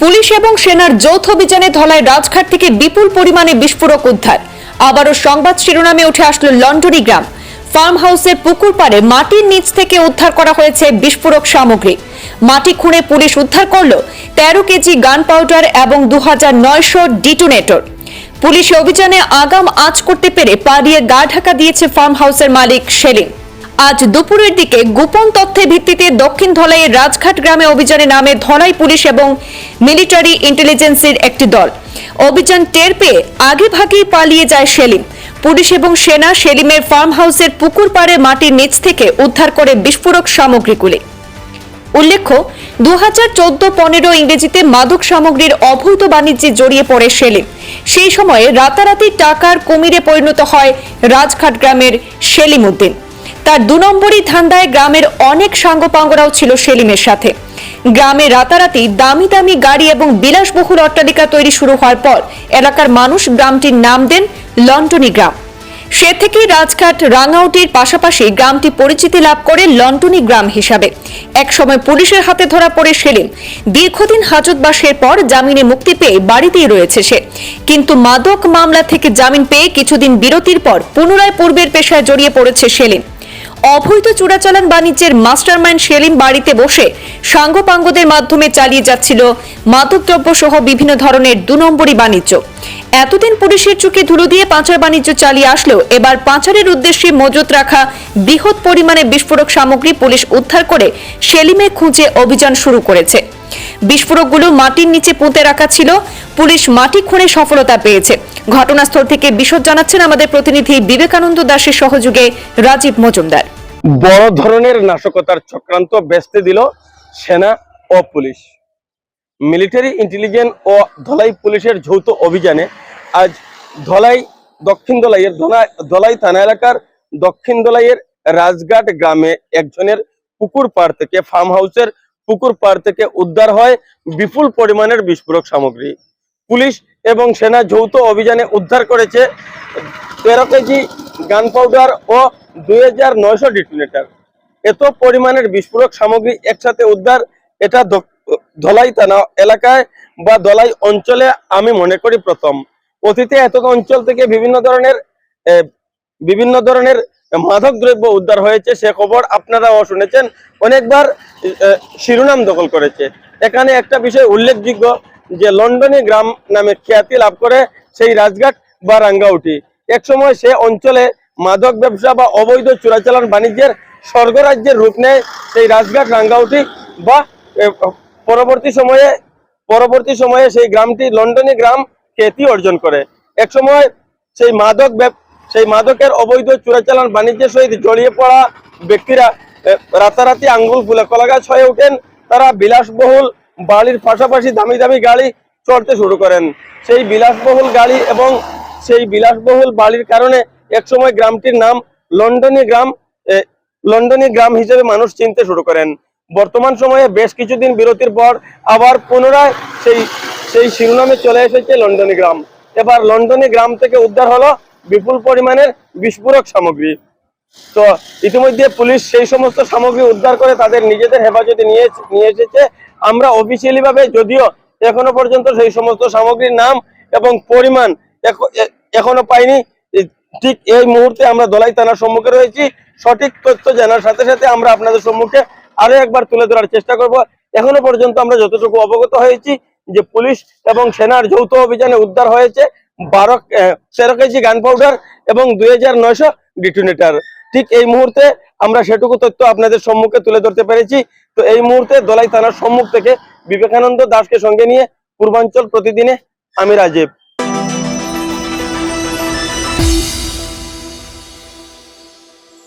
Police এবং সেনার যৌথ অভিযানে ধলায় রাজঘাট থেকে বিপুল পরিমাণে বিস্ফোরক উদ্ধার। আবারও সংবাদ শিরোনামে উঠে আসলো লন্ডরি গ্রাম। ফার্ম হাউসের পুকুর পাড়ে মাটির নিচ থেকে উদ্ধার করা হয়েছে বিস্ফোরক সামগ্রী। মাটি খুঁড়ে পুলিশ উদ্ধার করল তেরো কেজি গান পাউডার এবং দু ডিটোনেটর। পুলিশ অভিযানে আগাম আঁচ করতে পেরে পাড়িয়ে গা ঢাকা দিয়েছে ফার্ম হাউসের মালিক সেলিম। আজ দুপুরের দিকে গোপন তথ্যের ভিত্তিতে দক্ষিণ ধলাইয়ের রাজঘাট গ্রামে অভিযানে নামে ধলাই পুলিশ এবং মিলিটারি ইন্টেলিজেন্সের একটি দল। অভিযান টের পেয়ে আগে ভাগেই পালিয়ে যায় সেলিম। পুলিশ এবং সেনা সেলিমের ফার্ম হাউসের পুকুর পাড়ে মাটির নিচ থেকে উদ্ধার করে বিস্ফোরক সামগ্রীগুলি উল্লেখ্য দু হাজার চোদ্দ পনেরো ইংরেজিতে মাদক সামগ্রীর অবৈধ বাণিজ্যে জড়িয়ে পড়ে সেলিম। সেই সময়ে রাতারাতি টাকার কুমিরে পরিণত হয় রাজঘাট গ্রামের সেলিম উদ্দিন। তার দু নম্বরই ধান্দায় গ্রামের অনেক সাঙ্গপাঙ্গরাও ছিল সেলিমের সাথে। গ্রামে রাতারাতি দামি দামি গাড়ি এবং বিলাসবহুল অট্টালিকা তৈরি শুরু হওয়ার পর এলাকার মানুষ গ্রামটির নাম দেন লন্ডনি গ্রাম। সে থেকেই রাজঘাট রাঙাউটির পাশাপাশি গ্রামটি পরিচিতি লাভ করে লন্টনি গ্রাম হিসাবে। একসময় পুলিশের হাতে ধরা পড়ে সেলিম। দীর্ঘদিন হাজতবাসের পর জামিনে মুক্তি পেয়ে বাড়িতেই রয়েছে সে। কিন্তু মাদক মামলা থেকে জামিন পেয়ে কিছুদিন বিরতির পর পুনরায় পূর্বের পেশায় জড়িয়ে পড়েছে সেলিম। অবৈধ চোরাচালান বাণিজ্যের মাস্টারমাইন্ড সেলিম বাড়িতে বসে সাঙ্গপাঙ্গদের মাধ্যমে চালিয়ে যাচ্ছিল মাদকদ্রব্য সহ বিভিন্ন ধরনের দু নম্বরী বাণিজ্য। এতদিন পুলিশের চোখে ধুলো দিয়ে পাচার বাণিজ্য চালিয়ে আসলেও এবার পাচারের উদ্দেশ্যে মজুত রাখা বৃহৎ পরিমাণে বিস্ফোরক সামগ্রী পুলিশ উদ্ধার করে সেলিমে খুঁজে অভিযান শুরু করেছে। বিস্ফোরকগুলো মাটির নিচে পুঁতে রাখা ছিল। পুলিশ মাটি খুঁড়ে সফলতা পেয়েছে। ঘটনাস্থল থেকে বিশদ জানাচ্ছেন আমাদের প্রতিনিধি বিবেকানন্দ দাসের সহযোগে রাজীব মজুমদার। বড় ধরনের নাশকতার চক্রান্ত বেচতে দিল সেনা ও পুলিশ। মিলিটারি ইন্টেলিজেন্স ও ধলাই পুলিশের যৌথ অভিযানে আজ ধলাই, দক্ষিণ দলাইয়ের ধলা- ধলাই থানা এলাকার দক্ষিণ দলাইয়ের রাজঘাট গ্রামে একজনের পুকুর পাড় থেকে ফার্ম হাউসের পুকুর পাড় থেকে উদ্ধার হয় বিপুল পরিমাণের বিস্ফোরক সামগ্রী। পুলিশ এবং সেনা যৌথ অভিযানে উদ্ধার করেছে তেরো কেজি গান পাউডার ও দুই হাজার নয়শো ডিটোনেটার। এত পরিমাণের বিস্ফোরক সামগ্রী একসাথে উদ্ধার, এটা ধলাই থানা এলাকায় বা ধলাই অঞ্চলে আমি মনে করি প্রথম। অতীতে এত অঞ্চল থেকে বিভিন্ন ধরনের বিভিন্ন ধরনের মাদক দ্রব্য উদ্ধার হয়েছে, সে খবর আপনারাও শুনেছেন। অনেকবার শিরোনাম দখল করেছে। এখানে একটা বিষয় উল্লেখযোগ্য যে লন্ডনী গ্রাম নামে খ্যাতি লাভ করে সেই রাজঘাট বা রাঙ্গাউটি। একসময় সে অঞ্চলে মাদক ব্যবসা বা অবৈধ চোরাচালান বাণিজ্যের স্বর্গরাজ্যের রূপ নেয় সেই রাজঘাট, রাঙ্গাউটি বা পরবর্তী সময়ে পরবর্তী সময়ে সেই গ্রামটি লন্ডনী গ্রাম খ্যাতি অর্জন করে। একসময় সেই মাদক সেই মাদকের অবৈধ চোরাচালান বাণিজ্যের সহিত জড়িয়ে পড়া ব্যক্তিরা রাতারাতি আঙ্গুল ফুলে কলাগাছ হয়ে ওঠেন। তারা বিলাসবহুল বাড়ির পাশাপাশি দামি দামি গাড়ি চড়তে শুরু করেন। সেই বিলাসবহুল গাড়ি এবং সেই বিলাসবহুল বাড়ির কারণে একসময় গ্রামটির নাম লন্ডনী গ্রাম লন্ডনী গ্রাম হিসেবে মানুষ চিনতে শুরু করেন। বর্তমান সময়ে বেশ কিছুদিন বিরতির পর আবার পুনরায় সেই সেই শিরোনামে চলে এসেছে লন্ডনী গ্রাম। এবার লন্ডনী গ্রাম থেকে উদ্ধার হলো বিপুল পরিমাণের বিস্ফোরক সামগ্রী। তো ইতিমধ্যে পুলিশ সেই সমস্ত সামগ্রী উদ্ধার করে তাদের নিজেদের হেফাজতে নিয়ে নিয়ে এসেছে। আমরা অফিসিয়ালি ভাবে যদিও এখনও পর্যন্ত সেই সমস্ত সামগ্রীর নাম এবং পরিমাণ এখনও পাইনি। ঠিক এই মুহূর্তে আমরা দলাই থানার সম্মুখে রয়েছি। সঠিক তথ্য জানার সাথে সাথে আমরা আপনাদের সম্মুখে আরও একবার তুলে ধরার চেষ্টা করব। এখনও পর্যন্ত আমরা যতটুকু অবগত হয়েছি যে পুলিশ এবং সেনার যৌথ অভিযানে উদ্ধার হয়েছে বারো তেরো কেজি গান পাউডার এবং দুই হাজার নয়শো ডিটোনেটার। ঠিক এই মুহূর্তে আমরা সেটুকু তথ্য আপনাদের সম্মুখে তুলে ধরতে পেরেছি। তো এই মুহূর্তে দলাই থানার সম্মুখ থেকে বিবেকানন্দ দাসকে সঙ্গে নিয়ে পূর্বাঞ্চল প্রতিদিনে আমি রাজীব।